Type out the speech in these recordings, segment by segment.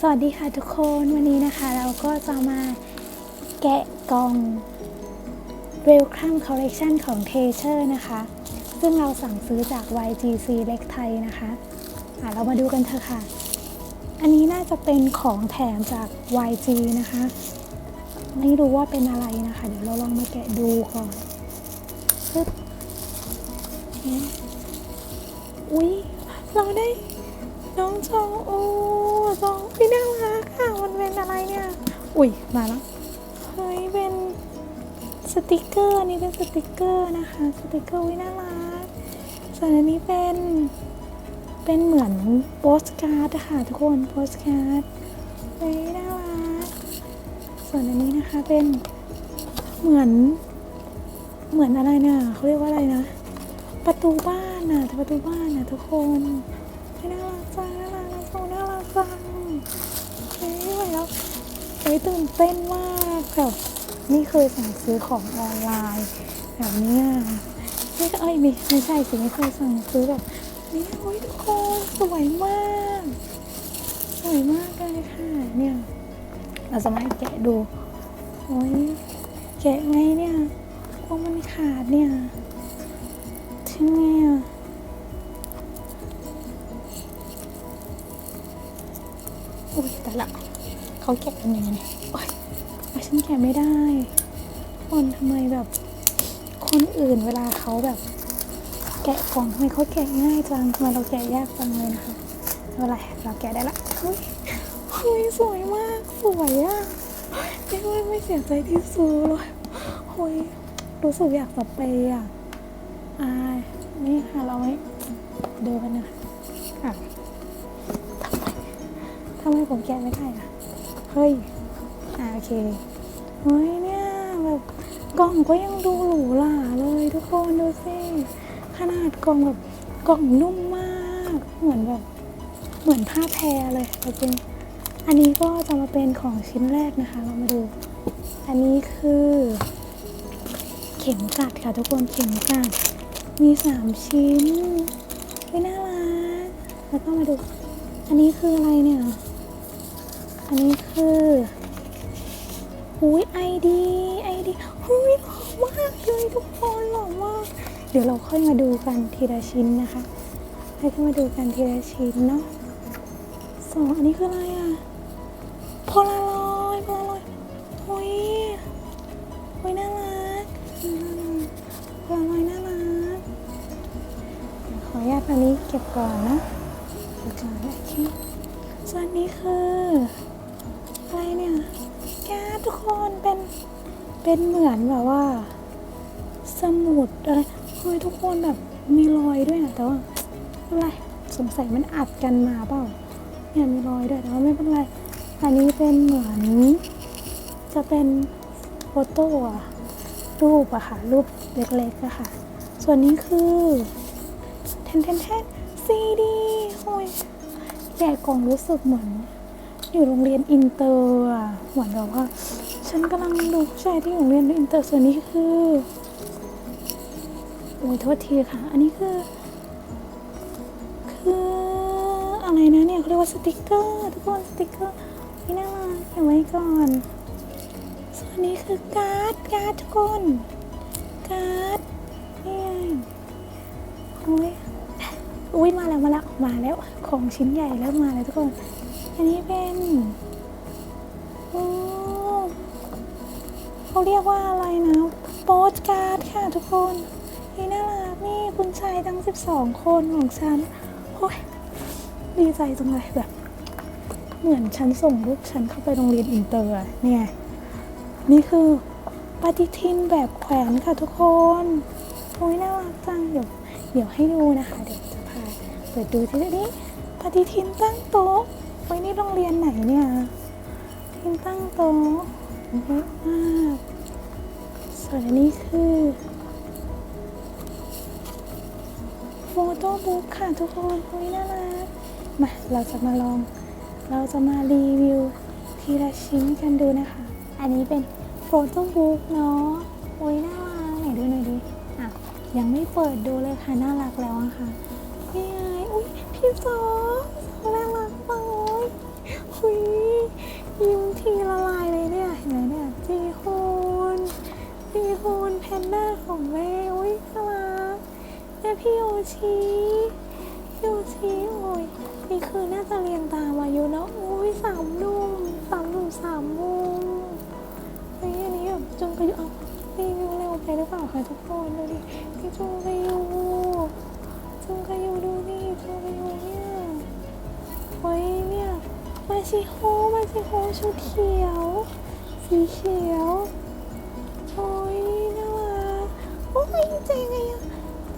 สวัสดีค่ะทุกคนวันนี้นะคะเราก็จะมาแกะกล่อง Welcome Collection ของ t a s e r นะคะ ซึ่งเราสั่งซื้อจาก YGC เล็กไทยนะคะอะเรามาดูกันเถอะค่ะ อันนี้น่าจะเป็นของแถมจาก YG นะคะ ไม่รู้ว่าเป็นอะไรนะคะ เดี๋ยวเราลองมาแกะดูก่อนปึ๊บเอ๊ะอุ๊ยเราได้ น้องจองโอ้จองพี่น่ารักค่ะมันเป็นอะไรเนี่ย อุ้ยมาแล้วเฮ้ยเป็นสติกเกอร์อันนี้เป็นสติกเกอร์นะคะ สติกเกอร์วิน่ารักส่วนอันนี้เป็นเป็นเหมือนโปสการ์ดอะค่ะทุกคนโปสการ์ดเฮ้ยน่ารักส่วนอันนี้นะคะเป็นเหมือนเหมือนอะไรเนี่ยเขาเรียกว่าอะไรนะ ประตูบ้านน่ะประตูบ้านน่ะทุกคน เฮ้ยน่ารักจังน่ารักน่ารักจังเฮ้ยแล้วเฮ้ยตื่นเต้นมากแบบนี่เคยสั่งซื้อของออนไลน์แบบนี้ยไม่เอ้ยไม่ไม่ใช่สิไม่เคยสั่งซื้อแบบนี้โอ้ยทุกคนสวยมาก สวยมากเลยค่ะเนี่ยเราจะมาให้แกะดูโอ้ยแกะไงเนี่ยกลัวมันขาดเนี่ยทำไงอะ แต่ละเขาแกะกันยังไงโอ๊ยโอ๊ยฉันแกะไม่ได้คนทำไมแบบ คนอื่นเวลาเขาแบบ แกะกล่องทำไมเขาแกะง่ายจังทำไมเราแกะยากจังเลยนะคะเป็นไรเราแกะได้ละเฮ้ยเฮ้ยสวยมากสวยอะไม่ไม่ไม่เสียใจที่ซื้อเลยเฮ้ยรู้สึกอยากสเปรย์อะอ่านี่ค่ะเราให้ดูกันนะอะำไมผมแกะไม่ได้อะเฮ้ย อ่าโอเค เฮ้ยเนี่ยแบบกล่องก็ยังดูหรูหราเลยทุกคนดูสิขนาดกล่องแบบกล่องนุ่มมากเหมือนแบบเหมือนผ้าแพรเลยจริงอันนี้ก็จะมาเป็นของชิ้นแรกนะคะ เรามาดู อันนี้คือ เข็มกลัดค่ะทุกคนเข็มกลัดมีสามชิ้นไม่น่ารักแล้วก็มาดู อันนี้คืออะไรเนี่ย อันนี้คือหุยไอดีไอดีหุยหล่อมากเลยทุกคนหล่อมาก เดี๋ยวเราค่อยมาดูกันทีละชิ้นนะคะ ให้ขึ้นมาดูกันทีละชิ้นเนาะสองอันนี้คืออะไรอะโพลารอยด์โพลารอยด์หุยหุยน่ารักอืมโพลารอยด์น่ารัก ขออนุญาตอันนี้เก็บก่อนนะเก็บก่อนโอเคส่วนนี้คือ ทุกคนเป็นเป็นเหมือนแบบว่า สมุดอะไรเฮ้ยทุกคนแบบมีรอยด้วยนะแต่ว่าไม่เป็นไรสงสัยมันอัดกันมาเปล่าเนี่ยมีรอยด้วยแต่ว่าไม่เป็นไร อันนี้เป็นเหมือน จะเป็นโฟโต้อะรูปอะค่ะรูปเล็กๆอะค่ะ ส่วนนี้คือแทนแทนแทนซีดีโอ้ยแกะกล่องรู้สึกเหมือน อยู่โรงเรียนอินเตอร์หมือนแบบว่า ฉันกำลังดูผู้ชายที่อยู่โรงเรียนอินเตอร์ส่วนนี้คือโอ้ยโทษทีค่ะ อันนี้คือ คืออะไรนะเนี่ยเขาเรียกว่าสติกเกอร์ทุกคนสติกเกอร์นี่น่ารักเก็บไว้ก่อน ส่วนนี้คือการ์ดการ์ดทุกคนการ์ดนี่ไงโอ้ยอุ้ยมาแล้วมาแล้วมาแล้ว ของชิ้นใหญ่เริ่มมาแล้วทุกคน อันนี้เป็นโอ้เขาเรียกว่าอะไรนะ โปสการ์ดค่ะทุกคนนี่น่ารักนี่คุณชายทั้ง 12 คนของฉันโอ้ยดีใจจังเลยแบบ เหมือนฉันส่งลูกฉันเข้าไปโรงเรียนอินเตอร์เนี่ยนี่คือปฏิทินแบบแขวนค่ะทุกคนโอ้ยน่ารักจังเดี๋ยวเดี๋ยวให้ดูนะคะ เดี๋ยวจะพาเปิดดูทีนี้ปฏิทินตั้งโต๊ะ ไว้ยนี่โรงเรียนไหนเนี่ยทินตั้งโต๊ะเยอะมากส่วนอันนี้คือโฟโต้บุ๊กค่ะทุกคนโอ้ยน่ารักมาเราจะมาลอง เราจะมารีวิวทีละชิ้นกันดูนะคะ อันนี้เป็นโฟโต้บุ๊กเนาะโอ้ยน่ารักไหนดูหน่อยดิอะยังไม่เปิดดูเลยค่ะ น่ารักแล้วอะค่ะนี่ไงอุ้ยพี่สองน่ารัก เจไงอ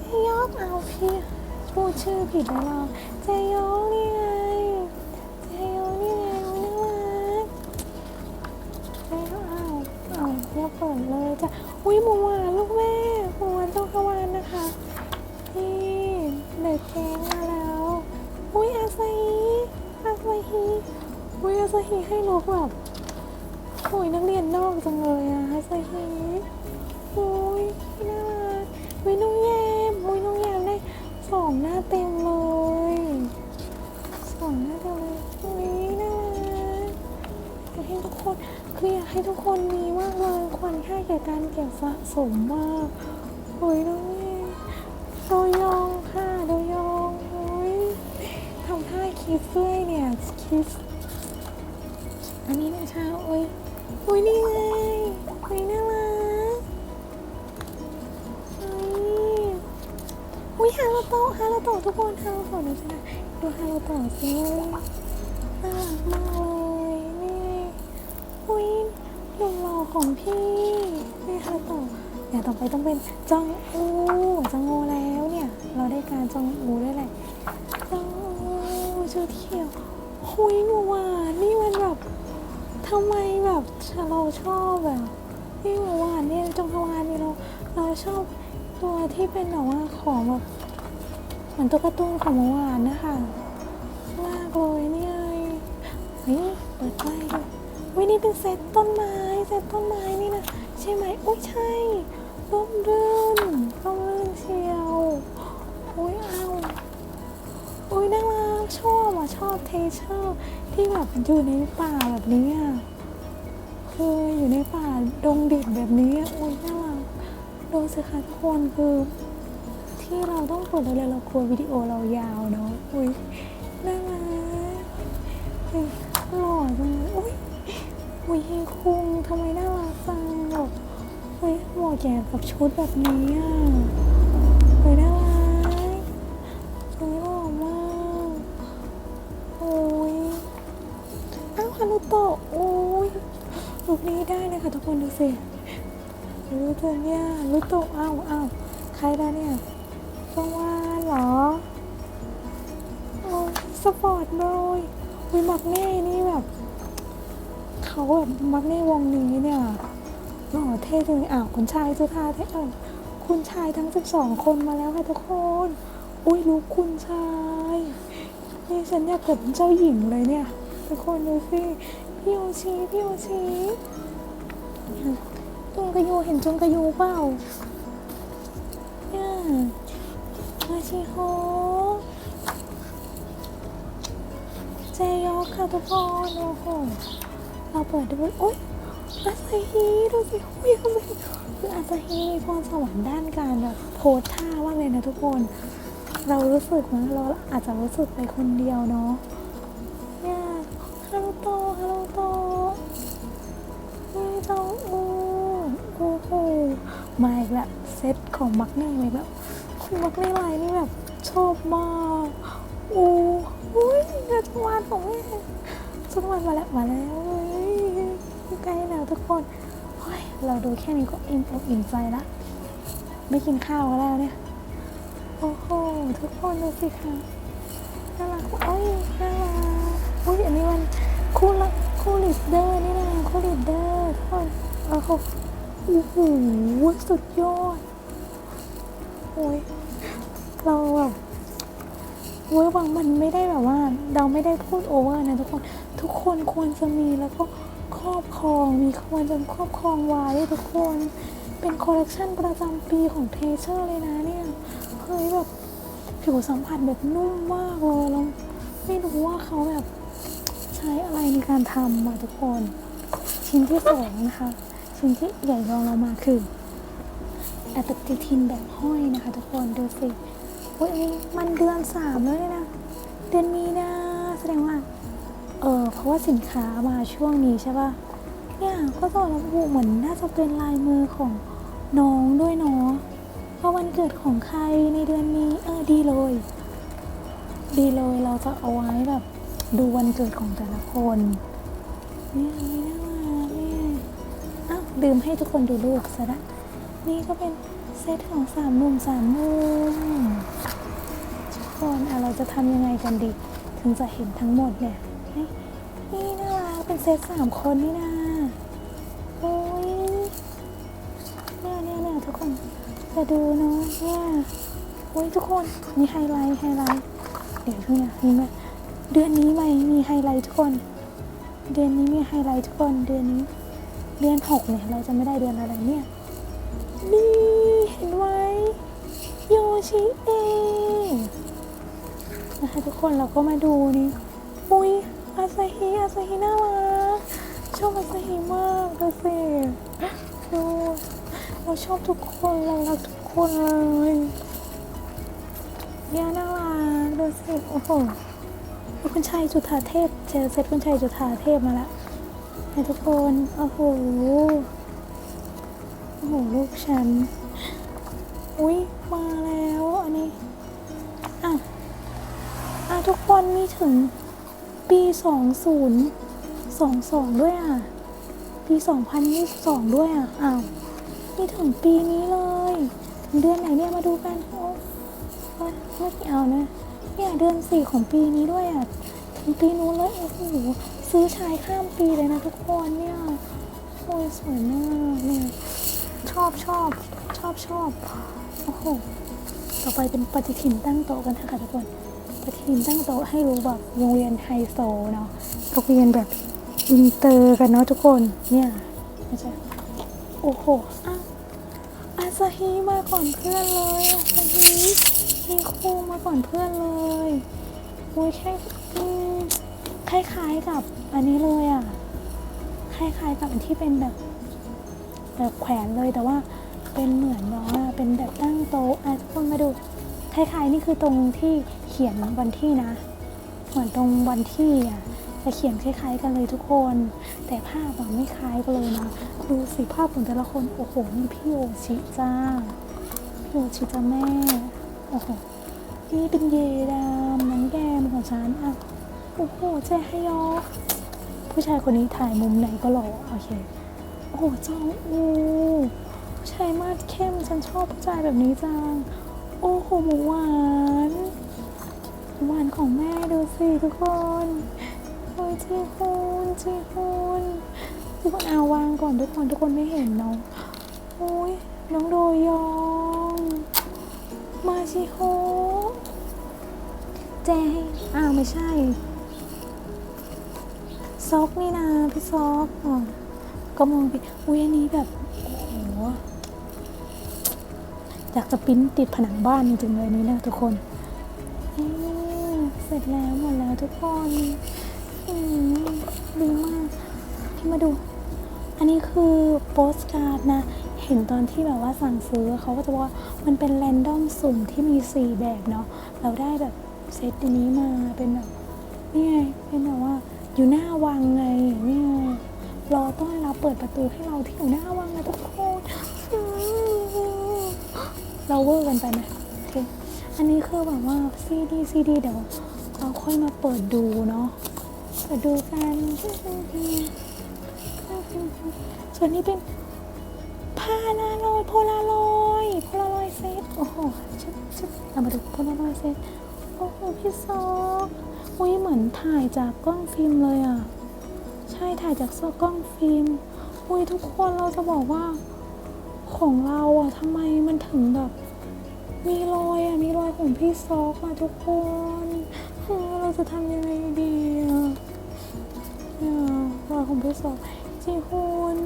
เจยอกเอาพี่พูดชื่อผิดแล้วเราเจยอกนี่ไงเจยอกนี่ไงน่ารักเจยอกเอาเอาเนี่ยเปิดเลยจ้ะอุ้ยหมูหวานลูกแม่หมูหวานเจ้าขวานนะคะนี่เด็กแกงมาแล้วอุ้ยอาซาฮิอาซาฮิอุ้ยอาซาฮิให้ลูกแบบโอ้ยนักเรียนนอกจังเลยอะฮัสฮีโอ้ยน่า วิน้องแยมวิน้องแยมได้สองหน้าเต็มเลยสองหน้าเต็มเลยโอ้ยน่ารักอยากให้ทุกคนคืออยากให้ทุกคนมีมากเลยควรค่าแก่การเก็บสะสมมากโอ้ยน้องแยมโดยองค่ะโดยองโอ้ยทำท่าคิสด้วยเนี่ยคิสอันนี้นะเช้าโอ้ยโอ้ยนี่ไงโอ้ยน่า ฮาโลโตฮาโลโตทุกคนฮาโลโตะดูสินะดูฮาโลโตสิน่ารักมากเลยนี่โอ้ยหนุ่มหล่อของพี่นี่ฮาโลโตะเดี๋ยวต่อไปต้องเป็นจองอูจองอูแล้วเนี่ย เราได้การจองอูได้วยแหละจองอูชุดเขียวหุยหนูหวานนี่มันแบบทำไมแบบเราชอบแบบนี่หมูหวานเนี่ยจงฮวานนี่เราเราชอบตัวที่เป็นแบบว่าของแบบ มือนตัวการ์ตูนของหมูหวานนะคะมากเลยเนี่ยนี่เปิดไฟดูวินี่เป็นเซตต้นไม้เซตต้นไม้นี่นะใช่ไหมโอ้ยใช่ร่มรื่นร่มรื่นเชียวโอ้ยเอาโอ้ยน่ารักชอบอะชอบเทเชอร์ที่แบบอยู่ในป่าแบบนี้อะคืออยู่ในป่าดงดิบแบบนี้อุ้ยน่ารักดูสิคะทุกคนคือ ที่เราต้องเปิดเลยเรากลัววิดีโอเรายาวเนาะอุ้ยน่ารักเฮ้ยหล่อจังเลยอุ้ยอุ้ยเฮคุงทำไมน่ารักจังแบบเฮ้ยเหมาะแก่กับชุดแบบนี้อะเฮ้ยน่ารักเฮ้ยหล่อมากโอ้ยอ้าวฮารุโตะโอ้ยลูกนี้ได้เลยค่ะทุกคนดูสิดูเธอเนี่ยฮารุโตะอ้าวอ้าวใครได้เนี่ย จงวาเหรอโอ้สปอร์ตเลยวิมักเน่นี่แบบ เขาแบบมักเน่วงนี้เนี่ยหล่อเท่จริงอ้าวคุณชายสุธาเท่เออคุณชายทั้ง 12 คนมาแล้วค่ะทุกคน อุ้ยลูกคุณชาย นี่ฉันอยากเกิดเป็นเจ้าหญิงเลยเนี่ย ทุกคนดูสิพี่โอชีพี่โอชีจุงกระยูเห็นจุงกระยูเปล่าเนี่ยมา ชิโฮเจยอกค่ะทุกคนโอ้โหเราเปิดดูโอ๊ยอาซาฮีดูสิอุ้ยทำไมคืออาซาฮีมีพรสวรรค์ด้านการแบบโพสท่ามาเลยนะทุกคน เรารู้สึกนะเราอาจจะรู้สึกไปคนเดียวเนาะเนี่ยฮารุโตะฮารุโตนี่จองอูโอ้โหมาอีกแล้วเซตของมักนี่เลยแบบ คุณมักนี่ลายนี่แบบชอบมากโอ้อุ้ยเดี๋ยวจังหวัดของแม่จังหวัดมาแล้วมาแล้วเฮ้ยใกล้แล้วทุกคนเฮ้ยเราดูแค่นี้ก็อิ่มอกอิ่มใจละไม่กินข้าวกันแล้วเนี่ยโอ้โหทุกคนดูสิคะน่ารักโอ้ยน่ารักอุ้ยอันนี้มันคู่ละคู่ลีดเดอร์นี่นะคู่ลีดเดอร์ทุกคนโอ้โหโอ้โหสุดยอด โอ้ยเราแบบเว้ยวังมันไม่ได้แบบว่า เราไม่ได้พูดโอเวอร์นะทุกคน ทุกคนควรจะมีแล้วก็ครอบครองมีควรจะครอบครองไว้ทุกคนเป็นคอลเลกชันประจำปีของเทเชอร์เลยนะเนี่ยเฮ้ยแบบผิวสัมผัสแบบนุ่มมากเลยแล้วไม่รู้ว่าเขาแบบใช้อะไรในการทำมาทุกคน ชิ้นที่สองนะคะ ชิ้นที่ใหญ่รองลงมาคือ แอตติทินแบบห้อยนะคะ ทุกคนดูสิโอ้ยมันเดือนสามแล้วเนี่ยนะ เดือนมีนาแสดงว่า เออเพราะว่าสินค้ามาช่วงนี้ใช่ปะเนี่ยก็ต้องระบุเหมือนน่าจะเป็นลายมือของน้องด้วยเนาะว่าวันเกิดของใครในเดือนนี้เออดีเลย ดีเลยเราจะเอาไว้แบบดูวันเกิดของแต่ละคนเนี่ยนี่น่ารักเนี่ยอ้าวลืมให้ทุกคนดูรูปซะละ นี่ก็เป็นเซตของสามหนุ่มสามมุมทุกคนอะเราจะทำยังไงกันดี ถึงจะเห็นทั้งหมดเนี่ยนี่น่ารักเป็นเซตสามคนนี่นะโอ้ยเนี่ยเนี่ยเนี่ยทุกคนจะดูเนาะเนี่ยโอ้ยทุกคนมีไฮไลท์ไฮไลท์เดี๋ยวเพิ่งนะมีไหมเดือนนี้ไหมมีไฮไลท์ทุกคน เดือนนี้มีไฮไลท์ทุกคนเดือนนี้เดือนหกเนี่ยเราจะไม่ได้เดือนอะไรเนี่ย นี่เห็นไหมโยชิเองนะคะทุกคนเราก็มาดูนี่อุ้ยอาซาฮิอาซาฮิน่ารักชอบอาซาฮิมากดูสิดูเราชอบทุกคนเรารักทุกคนเลยเนี่ยน่ารักดูสิโอ้โหคุณชัยจุธาเทพเจอเซตคุณชัยจุธาเทพมาล้วให้ทุกคนโอ้โห หลูกฉัน อุ้ยมาแล้วอันนี้อะอะทุกคนมีถึงปีสองศูนย์สองสองด้วยอะ ปีสองพันยี่สิบสองด้วยอะ อ้าวมีถึงปีนี้เลยถึงเดือนไหนเนี่ยมาดูกันโอ้โอ้ไม่เอานะเนี่ยเดือนสี่ของปีนี้ด้วยอะถึงปีนู้นเลยโอ้โหซื้อชายข้ามปีเลยนะทุกคนเนี่ยโอ้ยสวยมากเนี่ย ชอบชอบชอบชอบโอ้โหต่อไปเป็นปฏิทินตั้งโต๊ะกันค่ะทุกคนปฏิทินตั้งโต๊ะให้รู้แบบโรงเรียนไฮโซเนาะโรงเรียนแบบอินเตอร์กันเนาะทุกคนเนี่ยไม่ใช่โอ้โหอ้าวอาซาฮีมาก่อนเพื่อนเลยอาซาฮีมีคู่มาก่อนเพื่อนเลยโอ้ยแค่คล้ายๆกับอันนี้เลยอะคล้ายๆกับที่เป็นแบบ แบบแขวนเลยแต่ว่าเป็นเหมือนแบบว่าเป็นแบบตั้งโต๊ะอะทุกคนมาดูคล้ายๆนี่คือตรงที่เขียนวันที่นะ เหมือนตรงวันที่อะจะเขียนคล้าย ๆ กันเลยทุกคน แต่ภาพอะไม่คล้ายกันเลยนะดูสิภาพของแต่ละคนโอ้โหมีพี่โอชิจ้าพี่โอชิจ้าแม่โอ้โหนี่เป็นเยดามน้องแกมของฉันอะโอ้โหเจฮยอผู้ชายคนนี้ถ่ายมุมไหนก็หล่อโอเค โอ้โหจองอูผู้ชายมาดเข้มฉันชอบผู้ชายแบบนี้จัง โอ้โหหมูหวานหวานของแม่ดูสิทุกคนโอ้ยจีฮุนจีฮุนทุกคนเอาวางก่อนทุกคนทุกคนไม่เห็นน้องโอ้ยน้องโดยอง มาชิโฮเจอ้าวไม่ใช่ ซอกนี่นะพี่ซอกอ๋อ ก็มองไปอุ้ยอันนี้แบบโอ้โหอยากจะปิ้นติดผนังบ้านจริงๆเลยนี่นะทุกคนเสร็จแล้วหมดแล้วทุกคนดีมากพี่มาดู อันนี้คือโปสการ์ดนะ เห็นตอนที่แบบว่าสั่งซื้อเขาก็จะบอกว่ามันเป็นแรนดอมสุ่มที่มีสี่แบบเนาะเราได้แบบเซตอันนี้มาเป็นแบบนี่ไงเป็นแบบว่าอยู่หน้าวังไงนี่ไง รอต้อนรับเปิดประตูให้เราที่อยู่หน้าวังนะทุกคนเราเวอร์กันไปไหมโอเคอันนี้คือแบบว่าซีดีซีดีเดี๋ยวเราค่อยมาเปิดดูเนาะเปิดดูกันส่วนนี้เป็นพาลาลอยโพลารอยโพลารอยเซตโอ้โหชุบชุบเรามาดูโพลารอยเซตโอ้โหพี่ซอกอุ้ยเหมือนถ่ายจากกล้องฟิล์มเลยอะ ใช่ถ่ายจากกล้องฟิล์มอุ้ยทุกคนเราจะบอกว่า ของเราอะทำไมมันถึงแบบ มีรอยอะมีรอยของพี่ซอกอะทุกคนเราจะทำยังไงดีอะรอยของพี่ซอกจีฮุน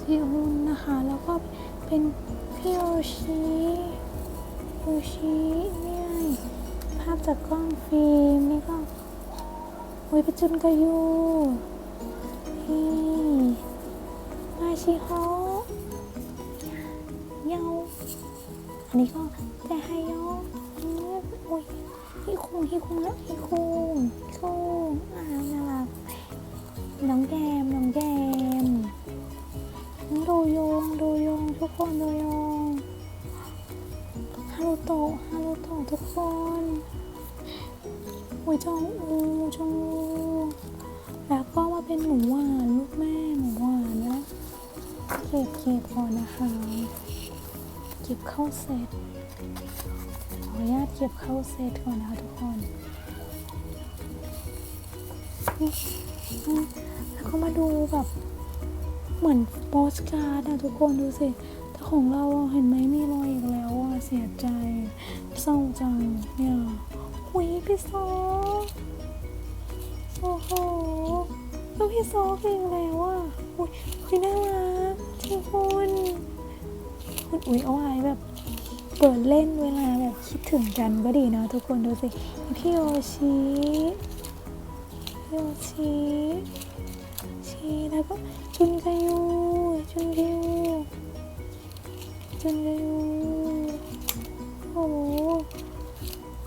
จีฮุนนะคะ แล้วก็เป็นพี่โอชิโอชิเนี่ยภาพจากกล้องฟิล์มนี่ก็ โอ้ยประจุนกายูนี่มาชิฮเยาอันนี้ก็แต่ไฮโยอืมโอ้ยฮิคุงฮิคุงแล้วฮิคุงฮิคุงอ่าน่ารักน้องแกมน้องแกมน้องโดโยงโดโยงทุกคนโดโยงฮารุโตะฮารุโตะทุกคน โอ้ยจองอูจองอูแล้วก็มาเป็นหมูหวานลูกแม่หมูหวานนะเก็บเก็บก่อนนะคะ เก็บเข้าเซตขออนุญาตเก็บเข้าเซตก่อนนะคะทุกคนแล้วก็มาดูแบบเหมือนโปสการ์ดอะทุกคนดูสิแต่ของเราเห็นไหมมีรอยอีกแล้วอะเสียใจเศร้าจังเนี่ย พี่โซโอ้โหล้วพี่โซออีกแล้วอะอุ้ยคุยน่ารักทุกคนคุณอุ๊ยเอาไว้แบบเปิดเล่นเวลาแบบคิดถึงกันก็ดีนะทุกคนดูสิพี่โอชิพี่โอชิชีแล้วก็จุนกายูจุนกายูจุนกายูโอ้โห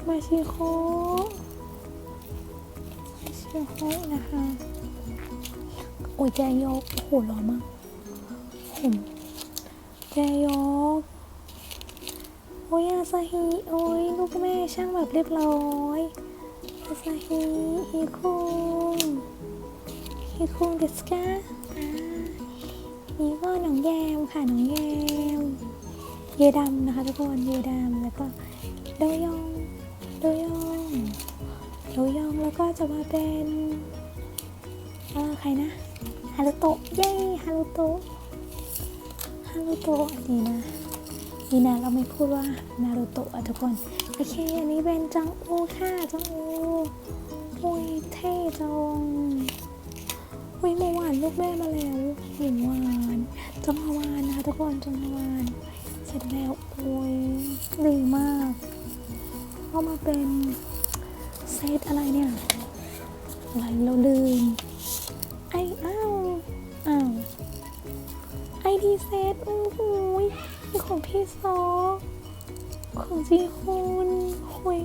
มาชิโคมาชิโคนะคะ โอ้ยแจยกโอ้โหหล่อมากผมแกยกโอ้ยอาซาฮิโอ้ยลูกแม่ช่างแบบเรียบร้อยอาซาฮิฮิคุงฮิคุงเดสกาอ่านี่ก็น้องแยมค่ะหนองแยม เยดำนะคะทุกคน เยดำแล้วก็โดยอง โดยองโดยองแล้วก็จะมาเป็นเอ่อใครนะฮารุโตะเย้ฮารุโตะฮารุโตะดีนะดีนะเราไม่พูดว่านารูโตะทุกคนโอเคอันนี้เป็นจังอูค่ะจังอูอุ้ยเท่จังอุ้ยเมื่อวานลูกแม่มาแล้วหมูหวานจังฮวานนะคะทุกคนจังฮวานเสร็จแล้วโอ้ยดีมาก เข้ามาเป็นเซตอะไรเนี่ยอะไรเราลืมไอ้อ้าวอ้าวไอดีเซตโอ้โหของพี่ซอของจีฮุนโอ้ย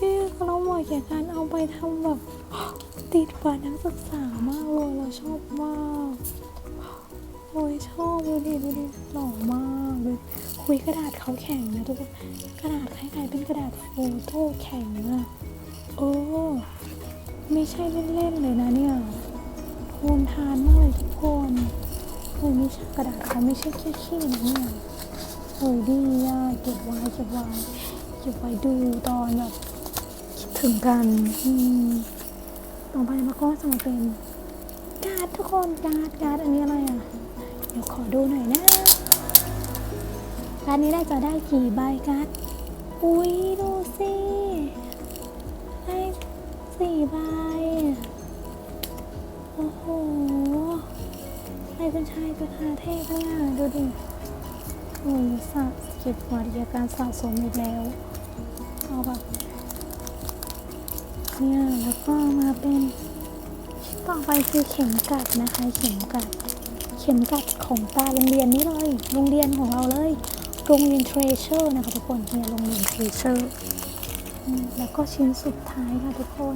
นี่เราเหมาะแก่การเอาไปทำแบบติดบัตรนักศึกษามากเลยเราชอบมากโอ้ยชอบดูดิดูดิหล่อมากเลย คุยกระดาษเขาแข็งนะทุกคนกระดาษคล้ายๆเป็นกระดาษโฟโต้แข็งอะเออไม่ใช่เล่นๆเลยนะเนี่ยทนทานมากเลยทุกคนเฮ้ยไม่ใช่กระดาษเขาไม่ใช่ขี้ๆนะเนี่ยเฮ้ยดีอะเก็บไว้เก็บไว้เก็บไว้ดูตอนแบบคิดถึงกันอืมต่อไปมันก็จะมาเป็นการ์ดทุกคนการ์ดการ์ดอันนี้อะไรอะ เดี๋ยวขอดูหน่อยนะ การ์ดนี้ได้จะได้กี่ใบการ์ดอุ้ยดูสิได้สี่ใบโอ้โหใครเป็นชายเป็นอาเทพเนี่ยดูดิโอ้ยสะเก็บวัตยการสะสมอีกแล้วเอาแบบเนี่ยแล้วก็มาเป็นต่อไปคือเข็มกัดนะคะ เข็มกัด เข็มกัดของตาโรงเรียนนี้เลย โรงเรียนของเราเลย โรงเรียนเทรเชอร์นะคะทุกคนเนี่ยโรงเรียนเทรเชอร์แล้วก็ชิ้นสุดท้ายค่ะทุกคน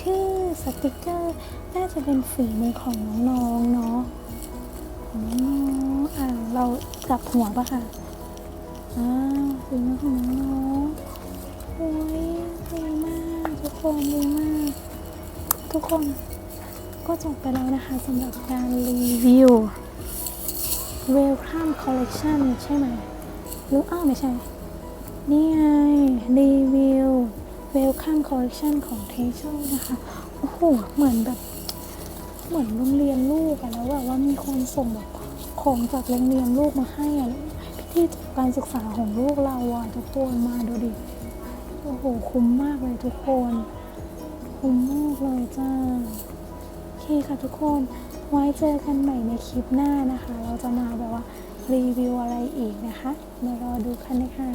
คือสติกเกอร์น่าจะเป็นฝีมือของน้องๆเนาะอ๋ออ่าเรากลับหัวปะค่ะอ้าวสีมือของน้องๆโอ้ยดีมากทุกคนดีมาก ทุกคนก็จบไปแล้วนะคะสำหรับการรีวิว Welcome Collection ใช่ไหม รืออ้าวไม่ใช่ นี่ไง รีวิว Welcome Collection ของ t a s o นะคะ โอ้โห เหมือนแบบ เหมือนโรงเรียนลูกอะแล้วแบบว่ามีคนส่งแบบของจากโรงเรียนลูกมาให้อะพิธีจบการศึกษาของลูกเราอะทุกคนมาดูดิ โอ้โห คุ้มมากเลยทุกคน คุ้มมากเลยจ้า โอเคค่ะทุกคน ไว้เจอกันใหม่ในคลิปหน้านะคะ เราจะมาแบบว่า รีวิวอะไรอีกนะคะ มารอดูกันเลยค่ะ